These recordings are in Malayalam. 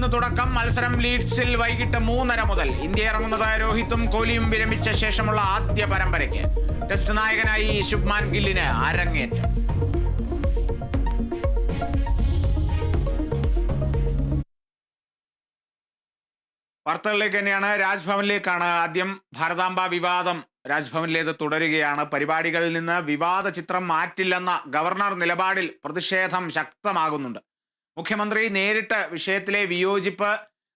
ഇന്ന് തുടക്കം. മത്സരം ലീഡ്സിൽ വൈകിട്ട് മൂന്നര മുതൽ. ഇന്ത്യ ഇറങ്ങുന്നത് രോഹിത്തും കോഹ്ലിയും വിരമിച്ച ശേഷമുള്ള ആദ്യ പരമ്പരയ്ക്ക്. ടെസ്റ്റ് നായകനായി ശുഭ്മാൻ ഗില്ലിന് അരങ്ങേറ്റം. വാർത്തകളിലേക്ക് തന്നെയാണ്. രാജ്ഭവനിലേക്കാണ് ആദ്യം ഭാരതാംബ വിവാദം. രാജ്ഭവനിലേത് തുടരുകയാണ്. പരിപാടികളിൽ നിന്ന് വിവാദ ചിത്രം മാറ്റില്ലെന്ന ഗവർണർ നിലപാടിൽ പ്രതിഷേധം ശക്തമാകുന്നുണ്ട്. മുഖ്യമന്ത്രി നേരിട്ട് വിഷയത്തിലെ വിയോജിപ്പ്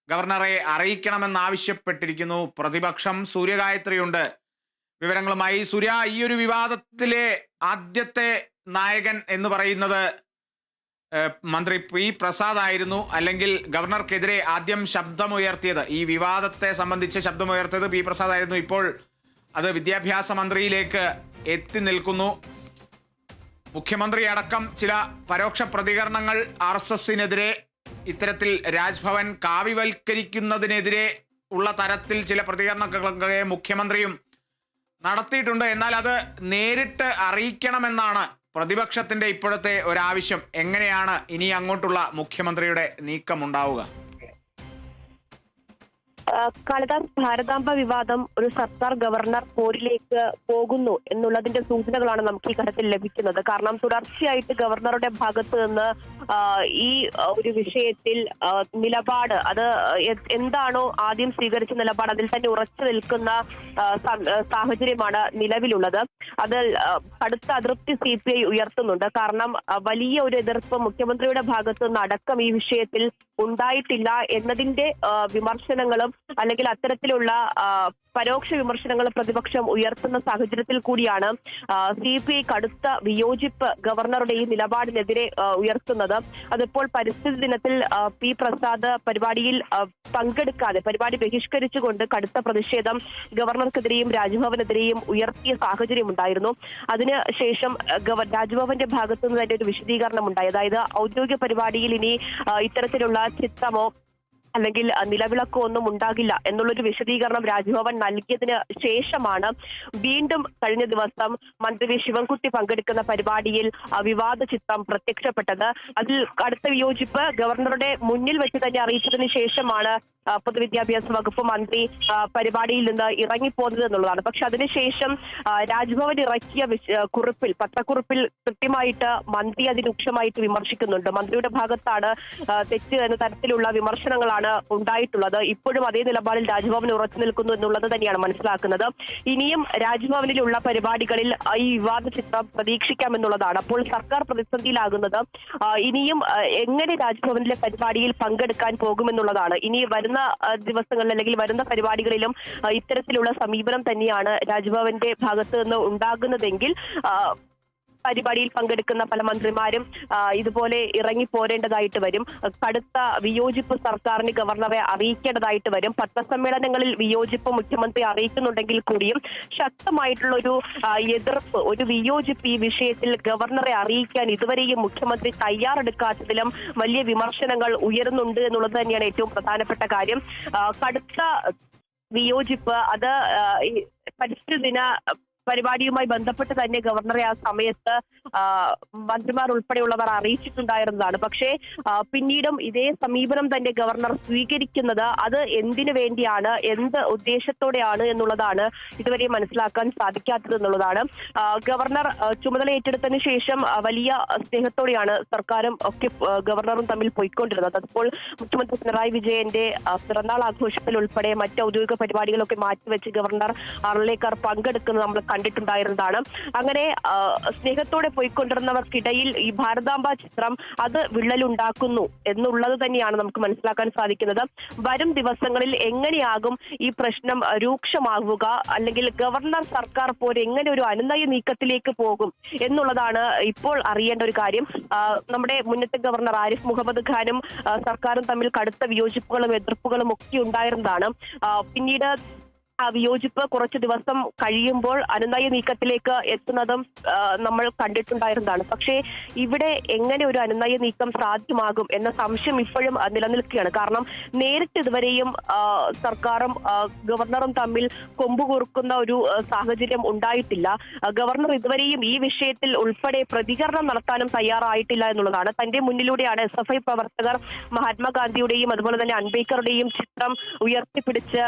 ഗവർണറെ അറിയിക്കണമെന്നാവശ്യപ്പെട്ടിരിക്കുന്നു. പ്രതിപക്ഷം സൂര്യഗായത്രിയുണ്ട്. വിവരങ്ങളുമായി സൂര്യ ഈ ഒരു വിവാദത്തിലെ ആദ്യത്തെ നായകൻ എന്ന് പറയുന്നത് മന്ത്രി പി പ്രസാദ് ആയിരുന്നു. അല്ലെങ്കിൽ ഗവർണർക്കെതിരെ ആദ്യം ശബ്ദമുയർത്തിയത് ഈ വിവാദത്തെ സംബന്ധിച്ച് ശബ്ദമുയർത്തിയത് പി പ്രസാദ് ആയിരുന്നു. ഇപ്പോൾ അത് വിദ്യാഭ്യാസ മന്ത്രിയിലേക്ക് എത്തി നിൽക്കുന്നു. മുഖ്യമന്ത്രി അടക്കം ചില പരോക്ഷ പ്രതികരണങ്ങൾ ആർ എസ് എസിനെതിരെ ഇത്തരത്തിൽ രാജ്ഭവൻ കാവ്യവൽക്കരിക്കുന്നതിനെതിരെ ഉള്ള തരത്തിൽ ചില പ്രതികരണങ്ങളൊക്കെ മുഖ്യമന്ത്രിയും നടത്തിയിട്ടുണ്ട്. എന്നാൽ അത് നേരിട്ട് അറിയിക്കണമെന്നാണ് പ്രതിപക്ഷത്തിന്റെ ഇപ്പോഴത്തെ ഒരാവശ്യം. എങ്ങനെയാണ് ഇനി അങ്ങോട്ടുള്ള മുഖ്യമന്ത്രിയുടെ നീക്കം ഉണ്ടാവുക ആ, കാളിദാസ് ഭാരതാംബ വിവാദം ഒരു സർക്കാർ ഗവർണർ പോരിലേക്ക് പോകുന്നു എന്നുള്ളതിന്റെ സൂചനകളാണ് നമുക്ക് ഈ ഘട്ടത്തിൽ ലഭിക്കുന്നത്. കാരണം തുടർച്ചയായിട്ട് ഗവർണറുടെ ഭാഗത്ത് നിന്ന് ഈ ഒരു വിഷയത്തിൽ നിലപാട് അത് എന്താണോ ആദ്യം സ്വീകരിച്ച നിലപാട് അതിൽ തന്നെ ഉറച്ചു നിൽക്കുന്ന സാഹചര്യമാണ് നിലവിലുള്ളത്. അത് ആ, കടുത്ത അതൃപ്തി സി പി ഐ ഉയർത്തുന്നുണ്ട്. കാരണം വലിയ ഒരു എതിർപ്പ് മുഖ്യമന്ത്രിയുടെ ഭാഗത്തു നിന്ന് അടക്കം ഈ വിഷയത്തിൽ ഉണ്ടായിട്ടില്ല എന്നതിന്റെ വിമർശനങ്ങളും അല്ലെങ്കിൽ അത്തരത്തിലുള്ള പരോക്ഷ വിമർശനങ്ങൾ പ്രതിപക്ഷം ഉയർത്തുന്ന സാഹചര്യത്തിൽ കൂടിയാണ് സി പി ഐ കടുത്ത വിയോജിപ്പ് ഗവർണറുടെ ഈ നിലപാടിനെതിരെ ഉയർത്തുന്നത്. അതിപ്പോൾ പരിസ്ഥിതി ദിനത്തിൽ പി പ്രസാദ് പരിപാടിയിൽ പങ്കെടുക്കാതെ പരിപാടി ബഹിഷ്കരിച്ചുകൊണ്ട് കടുത്ത പ്രതിഷേധം ഗവർണർക്കെതിരെയും രാജ്ഭവനെതിരെയും ഉയർത്തിയ സാഹചര്യം ഉണ്ടായിരുന്നു. അതിന് ശേഷം രാജ്ഭവന്റെ ഭാഗത്തുനിന്ന് തന്നെ ഒരു വിശദീകരണം ഉണ്ടായി അതായത് ഔദ്യോഗിക പരിപാടിയിൽ ഇനി ഇത്തരത്തിലുള്ള ചിത്രമോ അല്ലെങ്കിൽ നിലവിളക്കോ ഒന്നും ഉണ്ടാകില്ല എന്നുള്ളൊരു വിശദീകരണം രാജ്ഭവൻ നൽകിയതിന് ശേഷമാണ് വീണ്ടും കഴിഞ്ഞ ദിവസം മന്ത്രി വി. ശിവൻകുട്ടി പങ്കെടുക്കുന്ന പരിപാടിയിൽ വിവാദ ചിത്രം പ്രത്യക്ഷപ്പെട്ടത്. അതിൽ കടുത്ത വിയോജിപ്പ് ഗവർണറുടെ മുന്നിൽ വെച്ച് തന്നെ അറിയിച്ചതിന് ശേഷമാണ് പൊതുവിദ്യാഭ്യാസ വകുപ്പ് മന്ത്രി പരിപാടിയിൽ നിന്ന് ഇറങ്ങിപ്പോകുന്നത് എന്നുള്ളതാണ്. പക്ഷെ അതിനുശേഷം രാജ്ഭവൻ ഇറക്കിയ കുറിപ്പിൽ പത്രക്കുറിപ്പിൽ കൃത്യമായിട്ട് മന്ത്രി അതിരൂക്ഷമായിട്ട് വിമർശിക്കുന്നുണ്ട്. മന്ത്രിയുടെ ഭാഗത്താണ് തെറ്റ് എന്ന തരത്തിലുള്ള വിമർശനങ്ങളാണ് ഉണ്ടായിട്ടുള്ളത്. ഇപ്പോഴും അതേ നിലപാടിൽ രാജ്ഭവൻ ഉറച്ചു നിൽക്കുന്നു എന്നുള്ളത് തന്നെയാണ് മനസ്സിലാക്കുന്നത്. ഇനിയും രാജ്ഭവനിലുള്ള പരിപാടികളിൽ ഈ വിവാദ ചിത്രം പ്രതീക്ഷിക്കാമെന്നുള്ളതാണ് അപ്പോൾ സർക്കാർ പ്രതിസന്ധിയിലാകുന്നത് ഇനിയും എങ്ങനെ രാജ്ഭവനിലെ പരിപാടിയിൽ പങ്കെടുക്കാൻ പോകുമെന്നുള്ളതാണ്. ഇനി വരുന്ന ദിവസങ്ങളിൽ അല്ലെങ്കിൽ വരുന്ന പരിപാടികളിലും ഇത്തരത്തിലുള്ള സമീപനം തന്നെയാണ് രാജ്ഭവന്റെ ഭാഗത്ത് നിന്ന് ഉണ്ടാകുന്നതെങ്കിൽ പരിപാടിയിൽ പങ്കെടുക്കുന്ന പല മന്ത്രിമാരും ഇതുപോലെ ഇറങ്ങി പോരേണ്ടതായിട്ട് വരും. കടുത്ത വിയോജിപ്പ് സർക്കാരിന് ഗവർണറെ അറിയിക്കേണ്ടതായിട്ട് വരും. പത്രസമ്മേളനങ്ങളിൽ വിയോജിപ്പ് മുഖ്യമന്ത്രി അറിയിക്കുന്നുണ്ടെങ്കിൽ കൂടിയും ശക്തമായിട്ടുള്ള ഒരു എതിർപ്പ് ഒരു വിയോജിപ്പ് ഈ വിഷയത്തിൽ ഗവർണറെ അറിയിക്കാൻ ഇതുവരെയും മുഖ്യമന്ത്രി തയ്യാറെടുക്കാത്തതിലും വലിയ വിമർശനങ്ങൾ ഉയരുന്നുണ്ട് എന്നുള്ളത് തന്നെയാണ് ഏറ്റവും പ്രധാനപ്പെട്ട കാര്യം. കടുത്ത വിയോജിപ്പ് അത് പരിസ്ഥിതി ദിന പരിപാടിയുമായി ബന്ധപ്പെട്ട് തന്നെ ഗവർണറെ ആ സമയത്ത് മന്ത്രിമാർ ഉൾപ്പെടെയുള്ളവർ അറിയിച്ചിട്ടുണ്ടായിരുന്നതാണ്. പക്ഷേ പിന്നീടും ഇതേ സമീപനം തന്നെ ഗവർണർ സ്വീകരിക്കുന്നത് അത് എന്തിനു വേണ്ടിയാണ് എന്ത് ഉദ്ദേശത്തോടെയാണ് എന്നുള്ളതാണ് ഇതുവരെ മനസ്സിലാക്കാൻ സാധിക്കാത്തത് എന്നുള്ളതാണ്. ഗവർണർ ചുമതല ഏറ്റെടുത്തതിന് ശേഷം വലിയ സ്നേഹത്തോടെയാണ് സർക്കാരും ഒക്കെ ഗവർണറും തമ്മിൽ പോയിക്കൊണ്ടിരുന്നത്. അതിപ്പോൾ മുഖ്യമന്ത്രി പിണറായി വിജയന്റെ പിറന്നാൾ ആഘോഷത്തിൽ ഉൾപ്പെടെ മറ്റ് ഔദ്യോഗിക പരിപാടികളൊക്കെ മാറ്റിവെച്ച് ഗവർണർ അർലേക്കർ പങ്കെടുക്കുന്നത് നമ്മൾ കണ്ടിട്ടുണ്ടായിരുന്നതാണ്. അങ്ങനെ സ്നേഹത്തോടെ പോയിക്കൊണ്ടിരുന്നവർക്കിടയിൽ ഈ ഭാരതാംബ ചിത്രം അത് വിള്ളലുണ്ടാക്കുന്നു എന്നുള്ളത് തന്നെയാണ് നമുക്ക് മനസ്സിലാക്കാൻ സാധിക്കുന്നത്. വരും ദിവസങ്ങളിൽ എങ്ങനെയാകും ഈ പ്രശ്നം രൂക്ഷമാകുക അല്ലെങ്കിൽ ഗവർണർ സർക്കാർ പോലെ എങ്ങനെ ഒരു അനുനയ നീക്കത്തിലേക്ക് പോകും എന്നുള്ളതാണ് ഇപ്പോൾ അറിയേണ്ട ഒരു കാര്യം. നമ്മുടെ മുന്നത്തെ ഗവർണർ ആരിഫ് മുഹമ്മദ് ഖാനും സർക്കാരും തമ്മിൽ കടുത്ത വിയോജിപ്പുകളും എതിർപ്പുകളും ഒക്കെ ഉണ്ടായിരുന്നതാണ്. പിന്നീട് വിയോജിപ്പ് കുറച്ച് ദിവസം കഴിയുമ്പോൾ അനുനയ നീക്കത്തിലേക്ക് എത്തുന്നതും നമ്മൾ കണ്ടിട്ടുണ്ടായിരുന്നതാണ്. പക്ഷേ ഇവിടെ എങ്ങനെ ഒരു അനുനയ നീക്കം സാധ്യമാകും എന്ന സംശയം ഇപ്പോഴും നിലനിൽക്കുകയാണ്. കാരണം നേരിട്ട് ഇതുവരെയും സർക്കാരും ഗവർണറും തമ്മിൽ കൊമ്പുകൂർക്കുന്ന ഒരു സാഹചര്യം ഉണ്ടായിട്ടില്ല. ഗവർണർ ഇതുവരെയും ഈ വിഷയത്തിൽ ഉൾപ്പെടെ പ്രതികരണം നടത്താനും തയ്യാറായിട്ടില്ല എന്നുള്ളതാണ്. തന്റെ മുന്നിലൂടെയാണ് എസ് എഫ് ഐ പ്രവർത്തകർ മഹാത്മാഗാന്ധിയുടെയും അതുപോലെ തന്നെ അൻബേക്കറുടെയും ചിത്രം ഉയർത്തിപ്പിടിച്ച്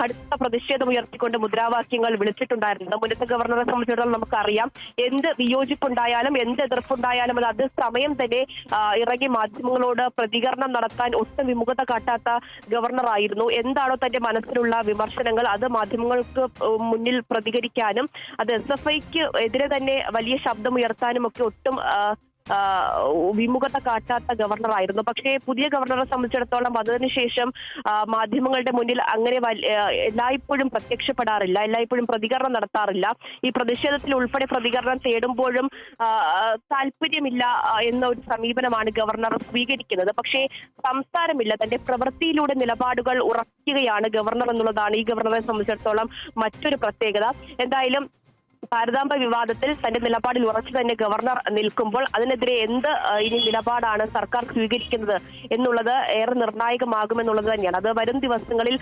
കടുത്ത പ്രതിഷേധം ഉയർത്തിക്കൊണ്ട് മുദ്രാവാക്യങ്ങൾ വിളിച്ചിട്ടുണ്ടായിരുന്നത് മുന്നത്തെ ഗവർണറെ സംബന്ധിച്ചിടത്തോളം നമുക്കറിയാം എന്ത് വിയോജിപ്പുണ്ടായാലും എന്ത് എതിർപ്പുണ്ടായാലും അത് അത് സമയം തന്നെ ഇറങ്ങി മാധ്യമങ്ങളോട് പ്രതികരണം നടത്താൻ ഒട്ടും വിമുഖത കാട്ടാത്ത ഗവർണറായിരുന്നു. എന്താണോ തന്റെ മനസ്സിലുള്ള വിമർശനങ്ങൾ അത് മാധ്യമങ്ങൾക്ക് മുന്നിൽ പ്രതികരിക്കാനും അത് എസ് എഫ് ഐക്ക് എതിരെ തന്നെ വലിയ ശബ്ദമുയർത്താനും ഒക്കെ ഒട്ടും വിമുഖത കാട്ടാത്ത ഗവർണറായിരുന്നു. പക്ഷേ പുതിയ ഗവർണറെ സംബന്ധിച്ചിടത്തോളം അതിനുശേഷം മാധ്യമങ്ങളുടെ മുന്നിൽ അങ്ങനെ എല്ലായ്പ്പോഴും പ്രത്യക്ഷപ്പെടാറില്ല എല്ലായ്പ്പോഴും പ്രതികരണം നടത്താറില്ല. ഈ പ്രതിഷേധത്തിൽ ഉൾപ്പെടെ പ്രതികരണം തേടുമ്പോഴും താല്പര്യമില്ല എന്ന ഒരു സമീപനമാണ് ഗവർണർ സ്വീകരിക്കുന്നത്. പക്ഷേ സംസാരമില്ല തന്റെ പ്രവൃത്തിയിലൂടെ നിലപാടുകൾ ഉറപ്പിക്കുകയാണ് ഗവർണർ എന്നുള്ളതാണ് ഈ ഗവർണറെ സംബന്ധിച്ചിടത്തോളം മറ്റൊരു പ്രത്യേകത. എന്തായാലും ഭാരതാംബ വിവാദത്തിൽ തന്റെ നിലപാടിൽ ഉറച്ചു തന്നെ ഗവർണർ നിൽക്കുമ്പോൾ അതിനെതിരെ എന്ത് ഇനി നിലപാടാണ് സർക്കാർ സ്വീകരിക്കുന്നത് എന്നുള്ളത് ഏറെ നിർണായകമാകുമെന്നുള്ളത് തന്നെയാണ്. അത് വരും ദിവസങ്ങളിൽ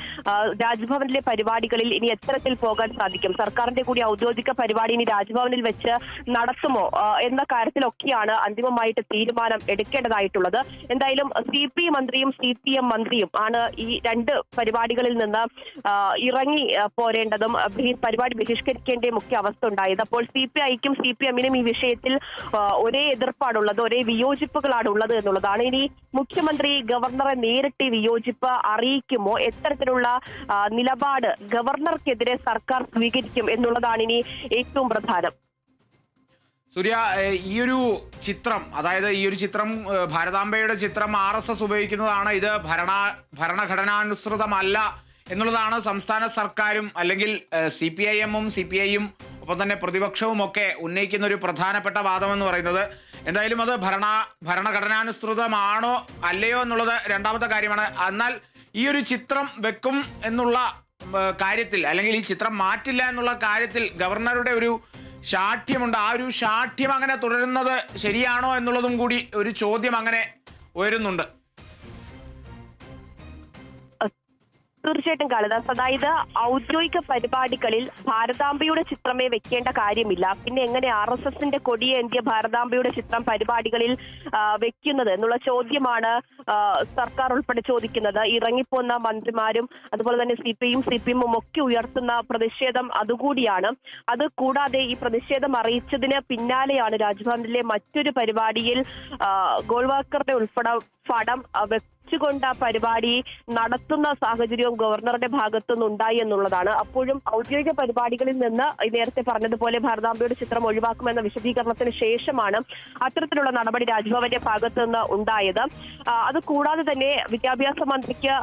രാജ്ഭവനിലെ പരിപാടികളിൽ ഇനി എത്തരത്തിൽ പോകാൻ സാധിക്കും. സർക്കാരിന്റെ കൂടി ഔദ്യോഗിക പരിപാടി ഇനി രാജ്ഭവനിൽ വെച്ച് നടത്തുമോ എന്ന കാര്യത്തിലൊക്കെയാണ് അന്തിമമായിട്ട് തീരുമാനം എടുക്കേണ്ടതായിട്ടുള്ളത്. എന്തായാലും സി പി മന്ത്രിയും സി പി എം മന്ത്രിയും ആണ് ഈ രണ്ട് പരിപാടികളിൽ നിന്ന് ഇറങ്ങി പോരേണ്ടതും. പരിപാടി ബഹിഷ്കരിക്കേണ്ട മുഖ്യ അവസ്ഥ ഉണ്ടായത്. അപ്പോൾ സി പി ഐക്കും സി പി എമ്മിനും ഈ വിഷയത്തിൽ ഒരേ എതിർപ്പാണുള്ളത് ഒരേ വിയോജിപ്പുകളാണ് ഉള്ളത് എന്നുള്ളതാണ്. ഇനി മുഖ്യമന്ത്രി ഗവർണറെ നേരിട്ട് വിയോജിപ്പ് അറിയിക്കുമോ? എത്തരത്തിലുള്ള നിലപാട് ഗവർണർക്കെതിരെ സർക്കാർ സ്വീകരിക്കും എന്നുള്ളതാണ് ഇനി ഏറ്റവും പ്രധാനം. സൂര്യ ഈ ഒരു ചിത്രം അതായത് ഈ ഒരു ചിത്രം ഭാരതാംബയുടെ ചിത്രം ആർ എസ് എസ് ഉപയോഗിക്കുന്നതാണ്. ഇത് ഭരണ ഭരണഘടനാനുസൃതമല്ല എന്നുള്ളതാണ് സംസ്ഥാന സർക്കാരും അല്ലെങ്കിൽ സി പി ഐ എമ്മും സി പി ഐയും ഒപ്പം തന്നെ പ്രതിപക്ഷവും ഒക്കെ ഉന്നയിക്കുന്ന ഒരു പ്രധാനപ്പെട്ട വാദമെന്ന് പറയുന്നത് എന്തായാലും അത് ഭരണ ഭരണഘടനാനുസൃതമാണോ അല്ലയോ എന്നുള്ളത് രണ്ടാമത്തെ കാര്യമാണ്. എന്നാൽ ഈ ഒരു ചിത്രം വെക്കും എന്നുള്ള കാര്യത്തിൽ അല്ലെങ്കിൽ ഈ ചിത്രം മാറ്റില്ല എന്നുള്ള കാര്യത്തിൽ ഗവർണറുടെ ഒരു ശാഠ്യമുണ്ട്. ആ ഒരു ശാഠ്യം അങ്ങനെ തുടരുന്നത് ശരിയാണോ എന്നുള്ളതും കൂടി ഒരു ചോദ്യം അങ്ങനെ ഉയരുന്നുണ്ട്. തീർച്ചയായിട്ടും കാളിദാസ്. അതായത് ഔദ്യോഗിക പരിപാടികളിൽ ഭാരതാംബയുടെ ചിത്രമേ വെക്കേണ്ട കാര്യമില്ല. പിന്നെ എങ്ങനെ ആർ എസ് എസിന്റെ കൊടിയേന്തിയ ഭാരതാംബയുടെ ചിത്രം പരിപാടികളിൽ വെക്കുന്നത് എന്നുള്ള ചോദ്യമാണ് സർക്കാർ ഉൾപ്പെടെ ചോദിക്കുന്നത്. ഇറങ്ങിപ്പോന്ന മന്ത്രിമാരും അതുപോലെ തന്നെ സി പി യും സി പി എമ്മും ഒക്കെ ഉയർത്തുന്ന പ്രതിഷേധം അതുകൂടിയാണ്. അത് കൂടാതെ ഈ പ്രതിഷേധം അറിയിച്ചതിന് പിന്നാലെയാണ് രാജ്ഭവനിലെ മറ്റൊരു പരിപാടിയിൽ ഗോൾവാക്കറുടെ ഉൾപ്പെടെ പടം വെച്ചുകൊണ്ട് ആ പരിപാടി നടത്തുന്ന സാഹചര്യവും ഗവർണറുടെ ഭാഗത്തുനിന്ന് ഉണ്ടായി എന്നുള്ളതാണ്. അപ്പോഴും ഔദ്യോഗിക പരിപാടികളിൽ നിന്ന് നേരത്തെ പറഞ്ഞതുപോലെ ഭാരതാംബയുടെ ചിത്രം ഒഴിവാക്കുമെന്ന വിശദീകരണത്തിന് ശേഷമാണ് അത്തരത്തിലുള്ള നടപടി രാജ്ഭവന്റെ ഭാഗത്തു നിന്ന് ഉണ്ടായത് അത് കൂടാതെ തന്നെ വിദ്യാഭ്യാസ മന്ത്രിക്ക്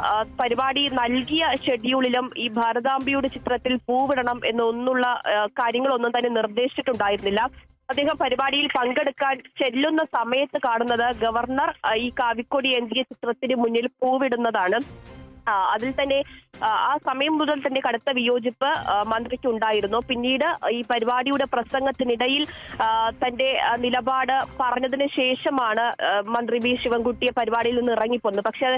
പരിപാടി നൽകിയ ഷെഡ്യൂളിലും ഈ ഭാരതാംബയുടെ ചിത്രത്തിൽ പൂവിടണം എന്നൊന്നുള്ള കാര്യങ്ങളൊന്നും തന്നെ നിർദ്ദേശിച്ചിട്ടുണ്ടായിരുന്നില്ല. അദ്ദേഹം പരിപാടിയിൽ പങ്കെടുക്കാൻ ചെല്ലുന്ന സമയത്ത് കാണുന്നത് ഗവർണർ ഈ കാവിക്കൊടി ഏന്തിയ ചിത്രത്തിന് മുന്നിൽ പൂവിടുന്നതാണ്. അതിൽ തന്നെ ആ, സമയം മുതൽ തന്നെ കടുത്ത വിയോജിപ്പ് ആ, മന്ത്രിക്ക് ഉണ്ടായിരുന്നു. പിന്നീട് ഈ പരിപാടിയുടെ പ്രസംഗത്തിനിടയിൽ തന്റെ നിലപാട് പറഞ്ഞതിന് ശേഷമാണ് മന്ത്രി വി. ശിവൻകുട്ടിയെ പരിപാടിയിൽ നിന്ന് ഇറങ്ങിപ്പോന്നത്. പക്ഷേ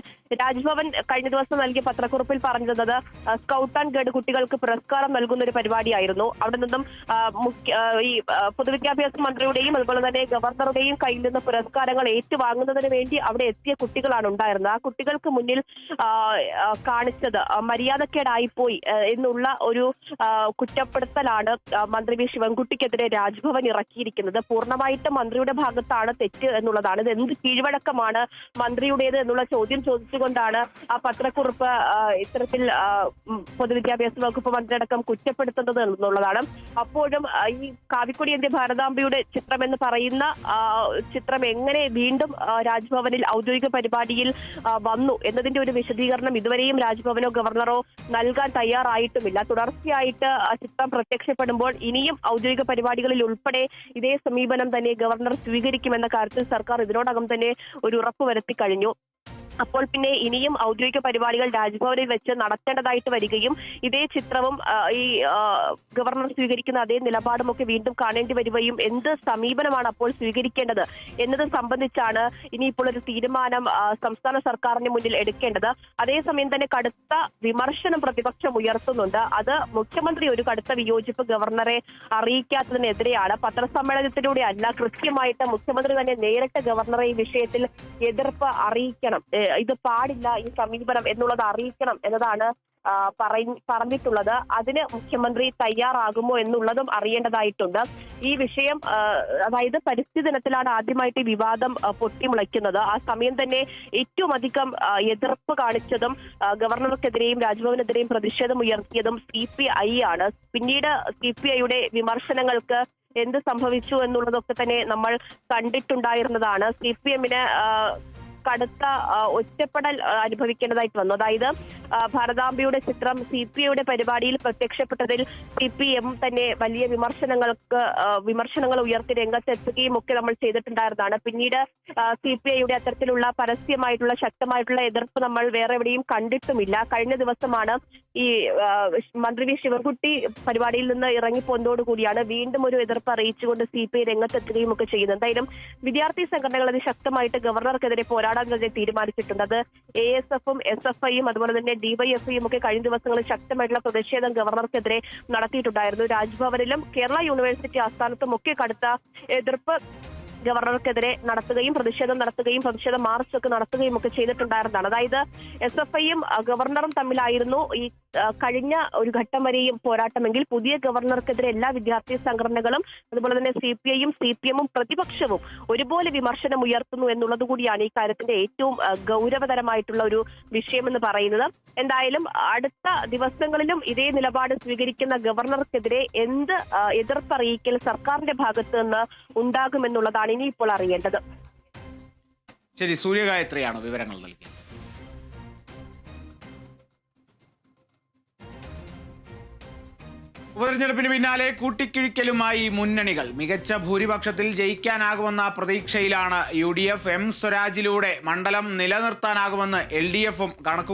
രാജ്ഭവൻ കഴിഞ്ഞ ദിവസം നൽകിയ പത്രക്കുറിപ്പിൽ പറഞ്ഞത് ആ, സ്കൗട്ട് ആൻഡ് ഗൈഡ് കുട്ടികൾക്ക് പുരസ്കാരം നൽകുന്ന ഒരു പരിപാടിയായിരുന്നു. അവിടെ നിന്നും ഈ പൊതുവിദ്യാഭ്യാസ മന്ത്രിയുടെയും അതുപോലെ തന്നെ ഗവർണറുടെയും കയ്യിൽ നിന്ന് പുരസ്കാരങ്ങൾ ഏറ്റുവാങ്ങുന്നതിന് വേണ്ടി അവിടെ എത്തിയ കുട്ടികളാണ് ഉണ്ടായിരുന്നത്. ആ കുട്ടികൾക്ക് മുന്നിൽ കാണിച്ചത് മര്യാദക്കേടായിപ്പോയി എന്നുള്ള ഒരു കുറ്റപ്പെടുത്തലാണ് മന്ത്രി വി ശിവൻകുട്ടിക്കെതിരെ രാജ്ഭവൻ ഇറക്കിയിരിക്കുന്നത്. പൂർണമായിട്ട് മന്ത്രിയുടെ ഭാഗത്താണ് തെറ്റ് എന്നുള്ളതാണ്. ഇത് എന്ത് കീഴ്വഴക്കമാണ് മന്ത്രിയുടേത് എന്നുള്ള ചോദ്യം ചോദിച്ചുകൊണ്ടാണ് ആ പത്രക്കുറിപ്പ് ഇത്തരത്തിൽ പൊതുവിദ്യാഭ്യാസ വകുപ്പ് മന്ത്രിയടക്കം കുറ്റപ്പെടുത്തുന്നത് എന്നുള്ളതാണ്. അപ്പോഴും ഈ കാവിക്കൊടി എന്റെ ഭാരതാംബയുടെ ചിത്രം എന്ന് പറയുന്ന ചിത്രം എങ്ങനെ വീണ്ടും രാജ്ഭവനിൽ ഔദ്യോഗിക പരിപാടിയിൽ വന്നു എന്നതിന്റെ ഒരു വിശദീകരണം ഇതുവരെയും രാജ്ഭവനോ ഗവർണറോ നൽകാൻ തയ്യാറായിട്ടുമില്ല. തുടർച്ചയായിട്ട് ചിത്രം പ്രത്യക്ഷപ്പെടുമ്പോൾ ഇനിയും ഔദ്യോഗിക പരിപാടികളിൽ ഉൾപ്പെടെ ഇതേ സമീപനം തന്നെ ഗവർണർ സ്വീകരിക്കുമെന്ന കാര്യത്തിൽ സർക്കാർ ഇതിനോടകം തന്നെ ഒരു ഉറപ്പ് വരുത്തി കഴിഞ്ഞു. അപ്പോൾ പിന്നെ ഇനിയും ഔദ്യോഗിക പരിപാടികൾ രാജ്ഭവനിൽ വെച്ച് നടത്തേണ്ടതായിട്ട് വരികയും ഇതേ ചിത്രവും ഈ ഗവർണർ സ്വീകരിക്കുന്ന അതേ നിലപാടും ഒക്കെ വീണ്ടും കാണേണ്ടി വരികയും എന്ത് സമീപനമാണ് അപ്പോൾ സ്വീകരിക്കേണ്ടത് എന്നത് സംബന്ധിച്ചാണ് ഇനിയിപ്പോൾ ഒരു തീരുമാനം സംസ്ഥാന സർക്കാരിന് മുന്നിൽ എടുക്കേണ്ടത്. അതേസമയം തന്നെ കടുത്ത വിമർശനം പ്രതിപക്ഷം ഉയർത്തുന്നുണ്ട്. അത് മുഖ്യമന്ത്രി ഒരു കടുത്ത വിയോജിപ്പ് ഗവർണറെ അറിയിക്കാത്തതിനെതിരെയാണ്. പത്രസമ്മേളനത്തിലൂടെ അല്ല കൃത്യമായിട്ട് മുഖ്യമന്ത്രി തന്നെ നേരിട്ട് ഗവർണറെ ഈ വിഷയത്തിൽ എതിർപ്പ് അറിയിക്കണം. ഇത് പാടില്ല ഈ സമീപനം എന്നുള്ളത് അറിയിക്കണം എന്നതാണ് പറഞ്ഞിട്ടുള്ളത്. അതിന് മുഖ്യമന്ത്രി തയ്യാറാകുമോ എന്നുള്ളതും അറിയേണ്ടതായിട്ടുണ്ട്. ഈ വിഷയം അതായത് പരിസ്ഥിതി ദിനത്തിലാണ് ആദ്യമായിട്ട് ഈ വിവാദം പൊട്ടിമുളയ്ക്കുന്നത്. ആ സമയം തന്നെ ഏറ്റവും അധികം എതിർപ്പ് കാണിച്ചതും ഗവർണർക്കെതിരെയും രാജ്ഭവനെതിരെയും പ്രതിഷേധം ഉയർത്തിയതും സി പി ഐ ആണ്. പിന്നീട് സി പി ഐയുടെ വിമർശനങ്ങൾക്ക് എന്ത് സംഭവിച്ചു എന്നുള്ളതൊക്കെ തന്നെ നമ്മൾ കണ്ടിട്ടുണ്ടായിരുന്നതാണ്. സി പി എമ്മിന് കടുത്ത ഒറ്റപ്പെടൽ അനുഭവിക്കേണ്ടതായിട്ട് വന്നു. അതായത് ഭരതാംബിയുടെ ചിത്രം സി പി ഐയുടെ പരിപാടിയിൽ പ്രത്യക്ഷപ്പെട്ടതിൽ സി പി എം തന്നെ വലിയ വിമർശനങ്ങൾക്ക് വിമർശനങ്ങൾ ഉയർത്തി രംഗത്തെത്തുകയും ഒക്കെ നമ്മൾ ചെയ്തിട്ടുണ്ടായിരുന്നതാണ്. പിന്നീട് സി പി ഐയുടെ അത്തരത്തിലുള്ള പരസ്യമായിട്ടുള്ള ശക്തമായിട്ടുള്ള എതിർപ്പ് നമ്മൾ വേറെ എവിടെയും കണ്ടിട്ടുമില്ല. കഴിഞ്ഞ ദിവസമാണ് ഈ മന്ത്രി വി ശിവൻകുട്ടി പരിപാടിയിൽ നിന്ന് ഇറങ്ങിപ്പോന്നതോടുകൂടിയാണ് വീണ്ടും ഒരു എതിർപ്പ് അറിയിച്ചുകൊണ്ട് സി പി ഐ രംഗത്തെത്തുകയും ഒക്കെ ചെയ്യുന്നത്. എന്തായാലും വിദ്യാർത്ഥി സംഘടനകൾ അത് ശക്തമായിട്ട് ഗവർണർക്കെതിരെ പോരാടാൻ തന്നെ തീരുമാനിച്ചിട്ടുണ്ട്. അത് എ എസ് എഫും എസ് എഫ് ഐയും അതുപോലെ തന്നെ ഡിവൈഎഫ്ഐയും ഒക്കെ കഴിഞ്ഞ ദിവസങ്ങളിൽ ശക്തമായിട്ടുള്ള പ്രതിഷേധം ഗവർണർക്കെതിരെ നടത്തിയിട്ടുണ്ടായിരുന്നു. രാജ്ഭവനിലും കേരള യൂണിവേഴ്സിറ്റി ആസ്ഥാനത്തും ഒക്കെ കടുത്ത എതിർപ്പ് ഗവർണർക്കെതിരെ നടത്തുകയും പ്രതിഷേധം നടത്തുകയും പ്രതിഷേധ മാർച്ച് ഒക്കെ നടത്തുകയും ഒക്കെ ചെയ്തിട്ടുണ്ടായിരുന്നതാണ്. അതായത് എസ് എഫ് ഐയും ഗവർണറും തമ്മിലായിരുന്നു ഈ കഴിഞ്ഞ ഒരു ഘട്ടം വരെയും പോരാട്ടമെങ്കിൽ പുതിയ ഗവർണർക്കെതിരെ എല്ലാ വിദ്യാർത്ഥി സംഘടനകളും അതുപോലെ തന്നെ സി പി ഐയും സി പി എമ്മും പ്രതിപക്ഷവും ഒരുപോലെ വിമർശനം ഉയർത്തുന്നു എന്നുള്ളത് കൂടിയാണ് ഈ കാര്യത്തിന്റെ ഏറ്റവും ഗൗരവതരമായിട്ടുള്ള ഒരു വിഷയമെന്ന് പറയുന്നത്. എന്തായാലും അടുത്ത ദിവസങ്ങളിലും ഇതേ നിലപാട് സ്വീകരിക്കുന്ന ഗവർണർക്കെതിരെ എന്ത് എതിർപ്പറിയിക്കൽ സർക്കാരിന്റെ ഭാഗത്ത് നിന്ന് ഉണ്ടാകുമെന്നുള്ളതാണ് ഇനിയിപ്പോൾ അറിയേണ്ടത്. ശരി സൂര്യഗായത്രിയാണ് വിവരങ്ങൾ നൽകിയത്? ഉപതെരഞ്ഞെടുപ്പിന് പിന്നാലെ കൂട്ടിക്കിഴിക്കലുമായി മുന്നണികൾ. മികച്ച ഭൂരിപക്ഷത്തിൽ ജയിക്കാനാകുമെന്ന പ്രതീക്ഷയിലാണ് യു ഡി എഫ്. എം. സ്വരാജിലൂടെ മണ്ഡലം നിലനിർത്താനാകുമെന്ന് എൽ ഡി എഫും കണക്ക്